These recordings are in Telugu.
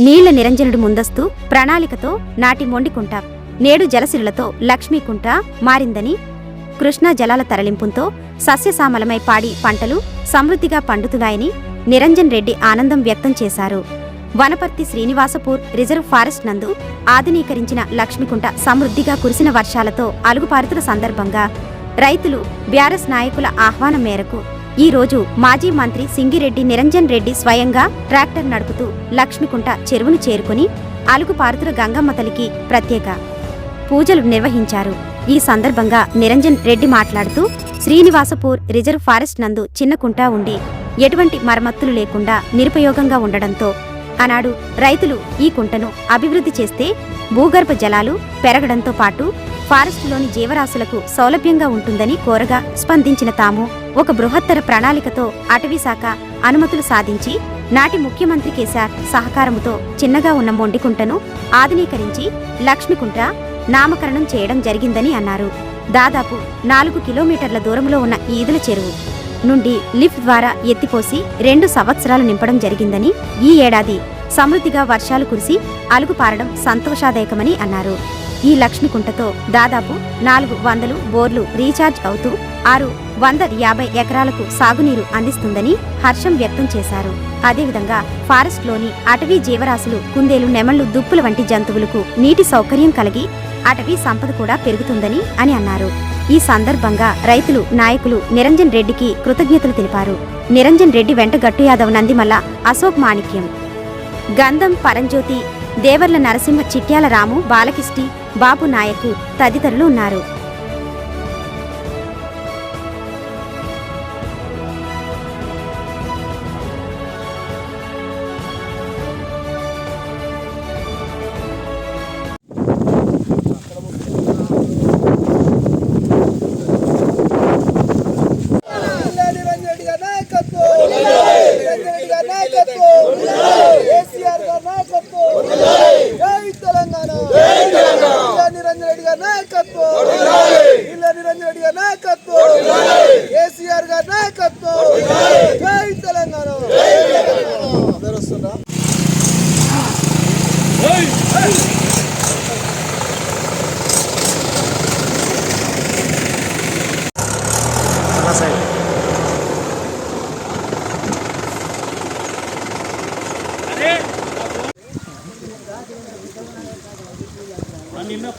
నీళ్ళ నిరంజనుడు ముందస్తు ప్రణాళికతో నాటి మొండికుంటారు నేడు జలసిరులతో లక్ష్మీకుంట మారిందని కృష్ణా జలాల తరలింపుతో సస్యశామలమై పాడి పంటలు సమృద్ధిగా పండుతున్నాయని నిరంజన్ రెడ్డి ఆనందం వ్యక్తం చేశారు. వనపర్తి శ్రీనివాసపూర్ రిజర్వ్ ఫారెస్ట్ నందు ఆధునీకరించిన లక్ష్మీకుంట సమృద్ధిగా కురిసిన వర్షాలతో అలుగుపారుతున్న సందర్భంగా రైతులు బ్యారస్ నాయకుల ఆహ్వానం మేరకు ఈ రోజు మాజీ మంత్రి సింగిరెడ్డి నిరంజన్ రెడ్డి స్వయంగా ట్రాక్టర్ నడుపుతూ లక్ష్మికుంట చెరువును చేరుకుని అలుగుపారుతుల గంగమ్మ తల్లికి ప్రత్యేక పూజలు నిర్వహించారు. ఈ సందర్భంగా నిరంజన్ రెడ్డి మాట్లాడుతూ శ్రీనివాసపూర్ రిజర్వ్ ఫారెస్ట్ నందు చిన్న కుంటా ఉండి ఎటువంటి మరమ్మత్తులు లేకుండా నిరుపయోగంగా ఉండడంతో ఆనాడు రైతులు ఈ కుంటను అభివృద్ధి చేస్తే భూగర్భ జలాలు పెరగడంతో పాటు ఫారెస్టులోని జీవరాశులకు సౌలభ్యంగా ఉంటుందని కోరగా స్పందించిన తాము ఒక బృహత్తర ప్రణాళికతో అటవీశాఖ అనుమతులు సాధించి నాటి ముఖ్యమంత్రి కేసీఆర్ సహకారముతో చిన్నగా ఉన్న మొండికుంటను ఆధునీకరించి లక్ష్మికుంట నామకరణం చేయడం జరిగిందని అన్నారు. దాదాపు నాలుగు కిలోమీటర్ల దూరంలో ఉన్న ఈదుల చెరువు నుండి లిఫ్ట్ ద్వారా ఎత్తిపోసి రెండు సంవత్సరాలు నింపడం జరిగిందని ఈ ఏడాది సమృద్ధిగా వర్షాలు కురిసి అలుగు పారడం సంతోషాదాయకమని అన్నారు. ఈ లక్ష్మికుంటతో దాదాపు నాలుగు వందలు బోర్లు రీఛార్జ్ అవుతూ ఆరు వంద యాభై ఎకరాలకు సాగునీరు అందిస్తుందని హర్షం వ్యక్తం చేశారు. అదేవిధంగా ఫారెస్ట్లోని అటవీ జీవరాశులు కుందేలు నెమళ్ళు దుప్పుల వంటి జంతువులకు నీటి సౌకర్యం కలిగి అటవీ సంపద కూడా పెరుగుతుందని అని అన్నారు. ఈ సందర్భంగా రైతులు నాయకులు నిరంజన్ రెడ్డికి కృతజ్ఞతలు తెలిపారు. నిరంజన్ రెడ్డి వెంట గట్టు యాదవ్ నందిమల్ల అశోక్ మాణిక్యం. గంధం పరంజ్యోతి దేవర్ల నరసింహ చిట్యాల రాము బాలకిష్టి బాబు నాయకు తదితరులు ఉన్నారు.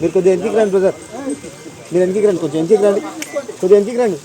మీరు కొద్దిగా ఎందుకు రండి బ్రదర్ మీరు ఎందుకు రండి కొంచెం ఎందుకు రండి. కొద్దిగా ఎందుకు రండి.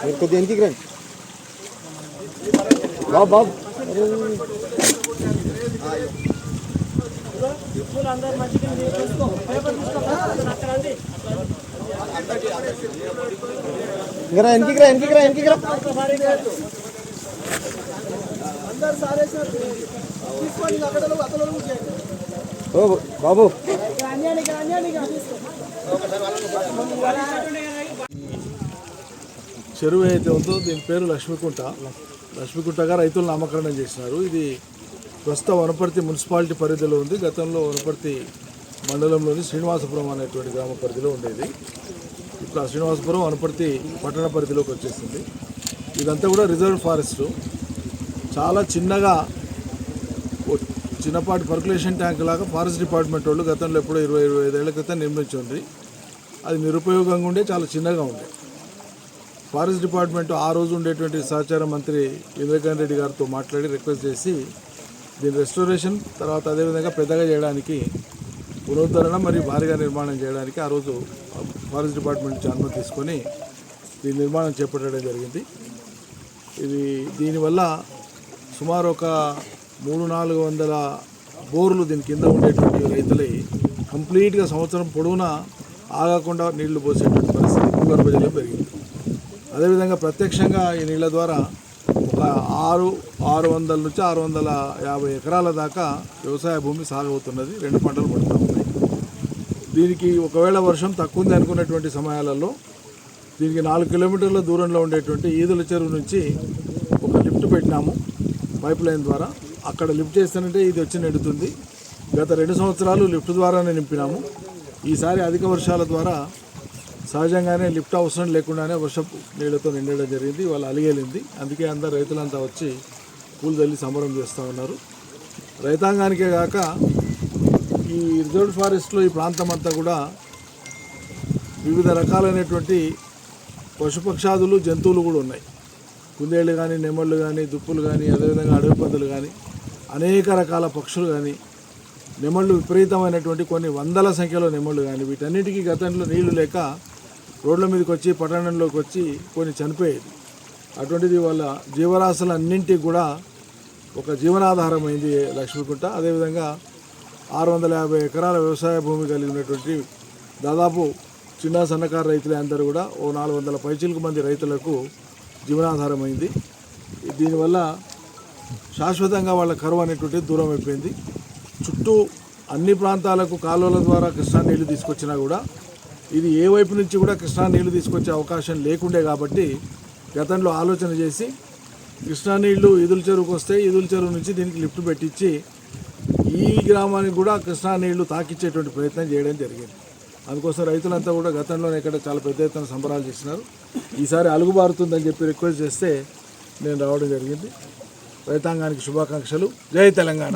మీరు కొద్దిగా ఎందుకు రండి. బాబు బాబు. ఇంకా ఎందుకు రా ఎందుకు రా ఎందుకు రా. అందరు సారేసారు తీసుకోండి అక్కడ అతను చేయండి బాబు చెరువు ఏదైతే ఉందో దీని పేరు లక్ష్మీకుంట. లక్ష్మీకుంటగా రైతులు నామకరణం చేసినారు. ఇది ప్రస్తుతం వనపర్తి మున్సిపాలిటీ పరిధిలో ఉంది. గతంలో వనపర్తి మండలంలోని శ్రీనివాసపురం అనేటువంటి గ్రామ పరిధిలో ఉండేది. ఇప్పుడు ఆ శ్రీనివాసపురం వనపర్తి పట్టణ పరిధిలోకి వచ్చేసింది. ఇదంతా కూడా రిజర్వ్ ఫారెస్ట్. చాలా చిన్నగా చిన్నపాటి పర్కులేషన్ ట్యాంక్ లాగా ఫారెస్ట్ డిపార్ట్మెంట్ వాళ్ళు గతంలో ఎప్పుడో ఇరవై ఇరవై ఐదేళ్ళ క్రితం నిర్మించింది అది నిరుపయోగంగా ఉండే చాలా చిన్నగా ఉండే. ఫారెస్ట్ డిపార్ట్మెంట్ ఆ రోజు ఉండేటువంటి సహచార మంత్రి ఇంద్రకాంత్ రెడ్డి గారితో మాట్లాడి రిక్వెస్ట్ చేసి దీని రెస్టోరేషన్ తర్వాత అదేవిధంగా పెద్దగా చేయడానికి పునరుద్ధరణ మరియు భారీగా నిర్మాణం చేయడానికి ఆ రోజు ఫారెస్ట్ డిపార్ట్మెంట్ నుంచి అనుమతి తీసుకొని దీని నిర్మాణం చేపట్టడం జరిగింది. ఇది దీనివల్ల సుమారు ఒక మూడు నాలుగు వందల బోర్లు దీని కింద ఉండేటువంటి రైతులై కంప్లీట్గా సంవత్సరం పొడవునా ఆగకుండా నీళ్ళు పోసేటువంటి పరిస్థితి భూగర్భ జలం పెరిగింది. అదేవిధంగా ప్రత్యక్షంగా ఈ నీళ్ళ ద్వారా ఒక ఆరు ఆరు వందల నుంచి ఆరు వందల యాభై ఎకరాల దాకా వ్యవసాయ భూమి సాగు అవుతున్నది రెండు పంటలు పడుతూ ఉన్నాయి. దీనికి ఒకవేళ వర్షం తక్కువ ఉంది అనుకున్నటువంటి సమయాలలో దీనికి నాలుగు కిలోమీటర్ల దూరంలో ఉండేటువంటి ఈదుల చెరువు నుంచి ఒక లిఫ్ట్ పెట్టినాము పైప్ లైన్ ద్వారా. అక్కడ లిఫ్ట్ చేస్తానంటే ఇది వచ్చి నెడుతుంది. గత రెండు సంవత్సరాలు లిఫ్ట్ ద్వారానే నింపినాము. ఈసారి అధిక వర్షాల ద్వారా సహజంగానే లిఫ్ట్ అవసరం లేకుండానే వర్షపు నీళ్ళతో నిండడం జరిగింది. వాళ్ళు అలిగేలింది. అందుకే అందరు రైతులంతా వచ్చి పూలు తల్లి సంబరం చేస్తూ ఉన్నారు. రైతాంగానికే కాక ఈ రిజర్వ్ ఫారెస్ట్లో ఈ ప్రాంతం అంతా కూడా వివిధ రకాలైనటువంటి పశుపక్షాదులు జంతువులు కూడా ఉన్నాయి. కుందేళ్ళు కానీ నెమళ్ళు కానీ దుప్పులు కానీ అదేవిధంగా అడవి పందులు కానీ అనేక రకాల పక్షులు కానీ నెమళ్ళు విపరీతమైనటువంటి కొన్ని వందల సంఖ్యలో నెమళ్ళు కానీ వీటన్నిటికీ గతంలో నీళ్ళు లేక రోడ్ల మీదకి వచ్చి పట్టణంలోకి వచ్చి కొన్ని చనిపోయేది అటువంటిది వాళ్ళ జీవరాశులన్నింటికి కూడా ఒక జీవనాధారం అయింది లక్ష్మీకుంట. అదేవిధంగా ఆరు వందల యాభై ఎకరాల వ్యవసాయ భూమి కలిగి ఉన్నటువంటి దాదాపు చిన్న సన్నకారు రైతులే అందరూ కూడా ఓ నాలుగు వందల పైచిలకు మంది రైతులకు జీవనాధారమైంది. దీనివల్ల శాశ్వతంగా వాళ్ళ కరువు అనేటువంటిది దూరం అయిపోయింది. చుట్టూ అన్ని ప్రాంతాలకు కాలువల ద్వారా కృష్ణా నీళ్ళు తీసుకొచ్చినా కూడా ఇది ఏ వైపు నుంచి కూడా కృష్ణా నీళ్ళు తీసుకొచ్చే అవకాశం లేకుండే కాబట్టి గతంలో ఆలోచన చేసి కృష్ణా నీళ్ళు ఈదుల చెరువుకు వస్తే ఈదుల చెరువు నుంచి దీనికి లిఫ్ట్ పెట్టించి ఈ గ్రామానికి కూడా కృష్ణా నీళ్ళు తాకిచ్చేటువంటి ప్రయత్నం చేయడం జరిగింది. అందుకోసం రైతులంతా కూడా గతంలోనే ఇక్కడ చాలా పెద్ద ఎత్తున సంబరాలు చేసినారు. ఈసారి అలుగుబారుతుందని చెప్పి రిక్వెస్ట్ చేస్తే నేను రావడం జరిగింది. రైతాంగానికి శుభాకాంక్షలు. జై తెలంగాణ.